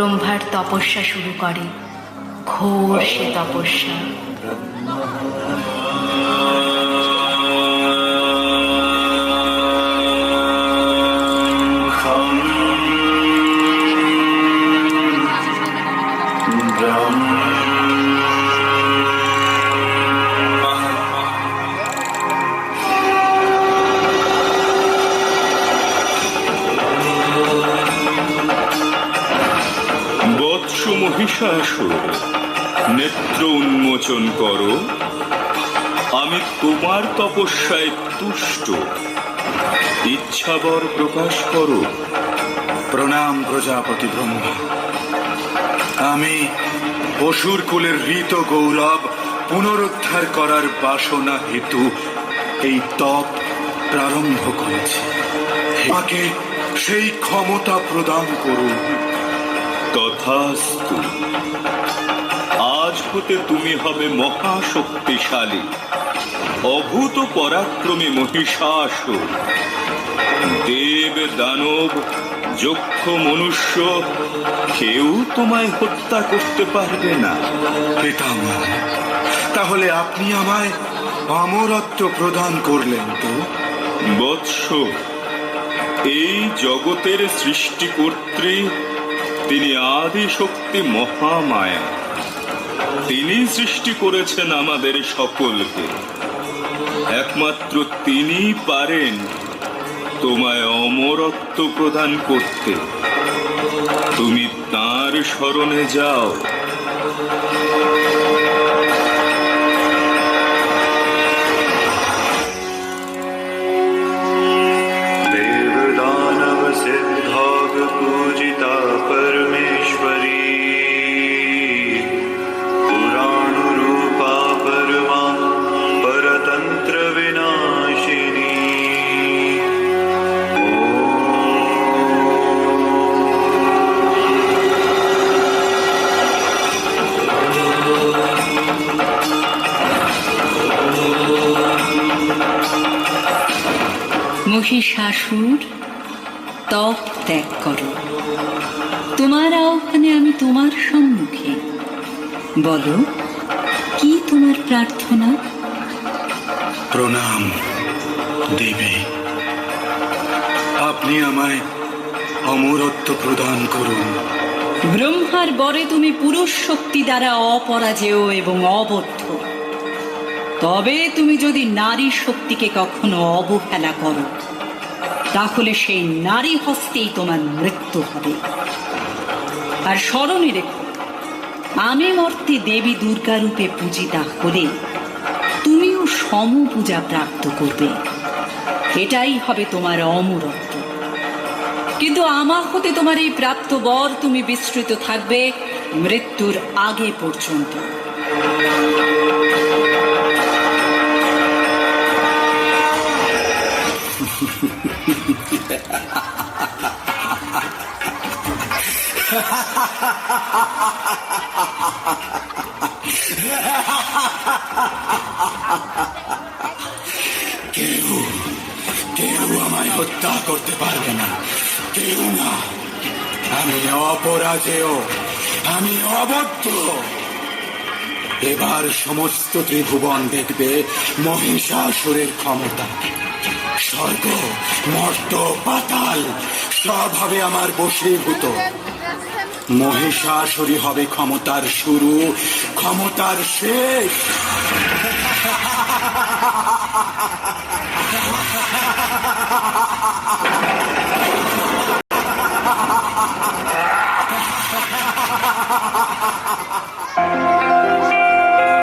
ব্রহ্মার তপস্যা শুরু করে। ঘোর সে তপস্যা। বৎস মহিষাসুর নেত্র উন্মোচন করো। আমি তোমার তপস্যায় তুষ্ট। ইচ্ছাবর প্রকাশ করো। প্রণাম প্রজাপতি ব্রহ্মা। আমি অসুর কুলের ঋত গৌরব পুনরুদ্ধার করার বাসনা হেতু এই তপ প্রারম্ভ করেছি। আমাকে সেই ক্ষমতা প্রদান করুন। তথাস্তু আজ হতে তুমি হবে মহাশক্তিশালী অভূত পরাক্রমী মহিষাসুর। দেব দানব যক্ষ মনুষ্য কেউ তোমায় হত্যা করতে পারবে না। পিতামহ তাহলে আপনি আমায় অমরত্ব প্রদান করলেন তো? বৎস এই জগতের সৃষ্টিকর্ত্রী তিনি আদি শক্তি মহামায়া। তিনি সৃষ্টি করেছেন আমাদের সকলকে। একমাত্র তিনি পারেন তোমায় অমরত্ব প্রদান করতে। তুমি তার স্মরণে যাও। মহিষাসুর তপ ত্যাগ করো। তোমার আহ্বানে আমি তোমার সম্মুখে। বলো কি তোমার প্রার্থনা? প্রণাম দেবী। আপনি আমায় অমরত্ব প্রদান করুন। ব্রহ্মার বরে তুমি পুরুষ শক্তি দ্বারা অপরাজেয় এবং অবদ্ধ। তবে তুমি যদি নারী শক্তিকে কখনো অবহেলা করো, তাহলে সেই নারী হস্তেই তোমার মৃত্যু হবে। আর স্মরণে রেখো, আমি মর্তে দেবী দুর্গা রূপে পূজিতা হলে তুমিও সম পূজা প্রাপ্ত করবে। এটাই হবে তোমার অমরত্ব। কিন্তু আমার হতে তোমার এই প্রাপ্ত বর তুমি বিস্তৃত থাকবে মৃত্যুর আগে পর্যন্ত। কেউ কেউ আমায় হত্যা করতে পারবে না কেউ না আমি অপরাজেয় আমি অবদ্ধ এবার সমস্ত ত্রিভুবন দেখবে মহিষাসুরের ক্ষমতা। স্বর্গ, মর্ত, পাতাল, সব হবে আমার বশীভূত। মহিষাসুরী হবে ক্ষমতার শুরু ক্ষমতার শেষ।